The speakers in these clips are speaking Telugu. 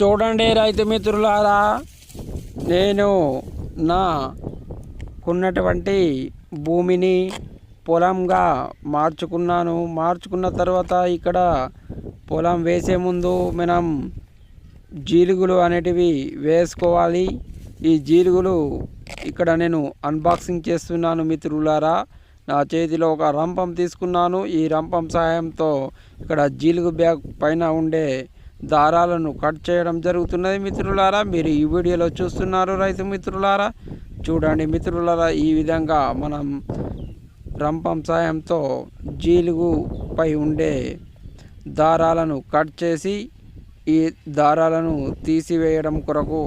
చూడండి రైతు మిత్రులారా నేను నా కొన్నటువంటి భూమిని పొలంగా మార్చుకున్నాను. మార్చుకున్న తర్వాత ఇక్కడ పొలం వేసే ముందు మనం జీలుగులు అనేటివి వేసుకోవాలి. ఈ జీలుగులు ఇక్కడ నేను అన్బాక్సింగ్ చేస్తున్నాను మిత్రులారా. నా చేతిలో ఒక రంపం తీసుకున్నాను. ఈ రంపం సహాయంతో ఇక్కడ జీలుగు బ్యాగ్ పైన ఉండే దారాలను కట్ చేయడం జరుగుతున్నది మిత్రులారా. మీరు ఈ వీడియోలో చూస్తున్నారు రైతు మిత్రులారా. చూడండి మిత్రులారా ఈ విధంగా మనం రంపం సాయంతో జీలుగుపై ఉండే దారాలను కట్ చేసి ఈ దారాలను తీసివేయడం కొరకు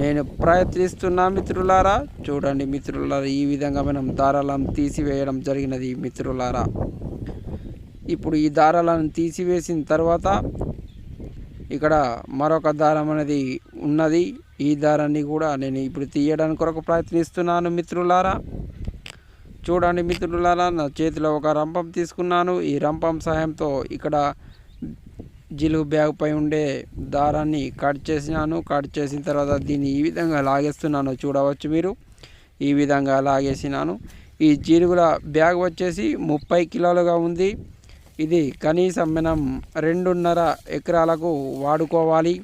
నేను ప్రయత్నిస్తున్నా మిత్రులారా. చూడండి మిత్రులారా ఈ విధంగా మనం దారాలను తీసివేయడం జరిగినది మిత్రులారా. ఇప్పుడు ఈ దారాలను తీసివేసిన తర్వాత ఇక్కడ మరొక దారం అనేది ఉన్నది. ఈ దారాన్ని కూడా నేను ఇప్పుడు తీయడానికి కొరకు ప్రయత్నిస్తున్నాను మిత్రులారా. చూడండి మిత్రులారా నా చేతిలో ఒక రంపం తీసుకున్నాను. ఈ రంపం సహాయంతో ఇక్కడ జిలుగు బ్యాగ్ పై ఉండే దారాన్ని కట్ చేసినాను. కట్ చేసిన తర్వాత దీన్ని ఈ విధంగా లాగేస్తున్నాను. చూడవచ్చు మీరు. ఈ విధంగా లాగేసినాను. ఈ జీలుగుల బ్యాగ్ వచ్చేసి ముప్పై కిలోలుగా ఉంది. ఇది కనీసం మనం రెండున్నర ఎకరాలకు వాడుకోవాలి.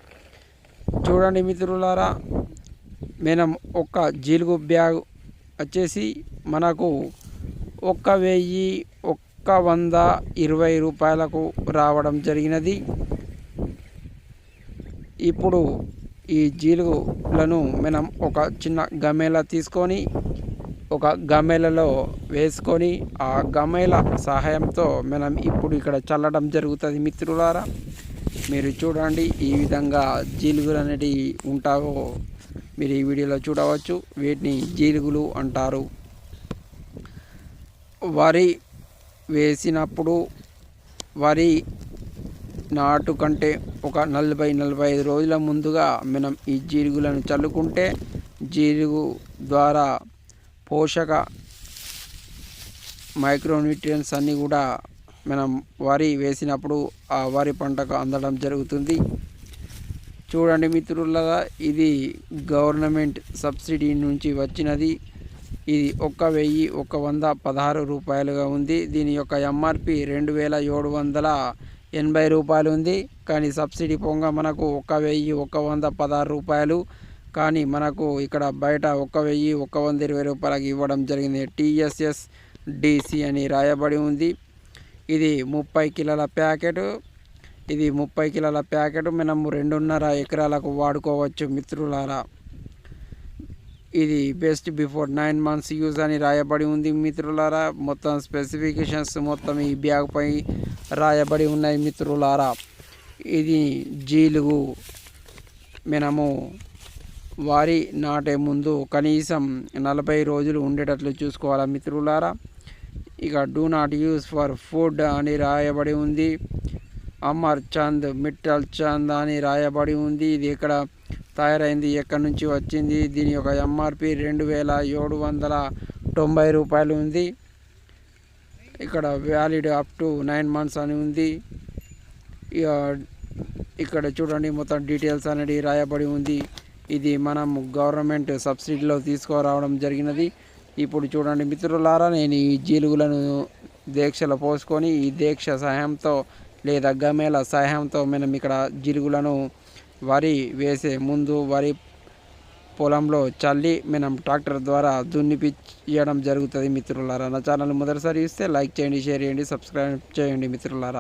చూడండి మిత్రులారా మనం ఒక్క జీలుగు బ్యాగ్ వచ్చేసి మనకు ఒక్క వెయ్యి ఒక్క వంద ఇరవై రూపాయలకు రావడం జరిగినది. ఇప్పుడు ఈ జీలుగులను మనం ఒక చిన్న గమేలా తీసుకొని ఒక గమేలలో వేసుకొని ఆ గమేల సహాయంతో మనం ఇప్పుడు ఇక్కడ చల్లడం జరుగుతుంది మిత్రులారా. మీరు చూడండి ఈ విధంగా జీలుగులు అనేటివి ఉంటావో మీరు ఈ వీడియోలో చూడవచ్చు. వీటిని జీలుగులు అంటారు. వరి వేసినప్పుడు వరి నాటు కంటే ఒక నలభై నలభై ఐదు రోజుల ముందుగా మనం ఈ జీలుగులను చల్లుకుంటే జీలుగు ద్వారా పోషక మైక్రోన్యూట్రియన్స్ అన్నీ కూడా మనం వరి వేసినప్పుడు ఆ వరి పంటకు అందడం జరుగుతుంది. చూడండి మిత్రులారా ఇది గవర్నమెంట్ సబ్సిడీ నుంచి వచ్చినది. ఇది ఒక్క వెయ్యి ఒక వంద పదహారు రూపాయలుగా ఉంది. దీని యొక్క ఎంఆర్పి రెండు వేల ఏడు వందల ఎనభై రూపాయలు ఉంది. కానీ సబ్సిడీ పొంగ మనకు ఒక వెయ్యి ఒక వంద పదహారు రూపాయలు. కానీ మనకు ఇక్కడ బయట ఒక వెయ్యి ఒక వంద ఇరవై రూపాయలకి ఇవ్వడం జరిగింది. టీఎస్ఎస్ డిసి అని రాయబడి ఉంది. ఇది ముప్పై కిలోల ప్యాకెట్. ఇది ముప్పై కిలోల ప్యాకెట్. మనము రెండున్నర ఎకరాలకు వాడుకోవచ్చు మిత్రులారా. ఇది best before nine months use అని రాయబడి ఉంది మిత్రులారా. మొత్తం స్పెసిఫికేషన్స్ మొత్తం ఈ బ్యాగ్పై రాయబడి ఉన్నాయి మిత్రులారా. ఇది జీలుగు. మనము వారి నాటే ముందు కనీసం నలభై రోజులు ఉండేటట్లు చూసుకోవాలా మిత్రులారా? ఇక do not use for food అని రాయబడి ఉంది. అమర్ చంద్ మిట్టల్ చంద్ అని రాయబడి ఉంది. ఇది ఇక్కడ తయారైంది? ఎక్కడి నుంచి వచ్చింది? దీని యొక్క ఎంఆర్పి రెండు వేల ఏడు వందల తొంభై రూపాయలు ఉంది. ఇక్కడ valid up to nine months అని ఉంది. ఇక ఇక్కడ చూడండి మొత్తం డీటెయిల్స్ అనేది రాయబడి ఉంది. ఇది మనం గవర్నమెంట్ సబ్సిడీలో తీసుకురావడం జరిగినది. ఇప్పుడు చూడండి మిత్రులారా నేను ఈ జీలుగులను దీక్షలో పోసుకొని ఈ దీక్ష సహాయంతో లేదా గమేల సహాయంతో మనం ఇక్కడ జీలుగులను వరి వేసే ముందు వరి పొలంలో చల్లి మనం ట్రాక్టర్ ద్వారా దున్నిపించడం జరుగుతుంది మిత్రులారా. నా ఛానల్ మొదటిసారి ఇస్తే లైక్ చేయండి షేర్ చేయండి సబ్స్క్రైబ్ చేయండి మిత్రులారా.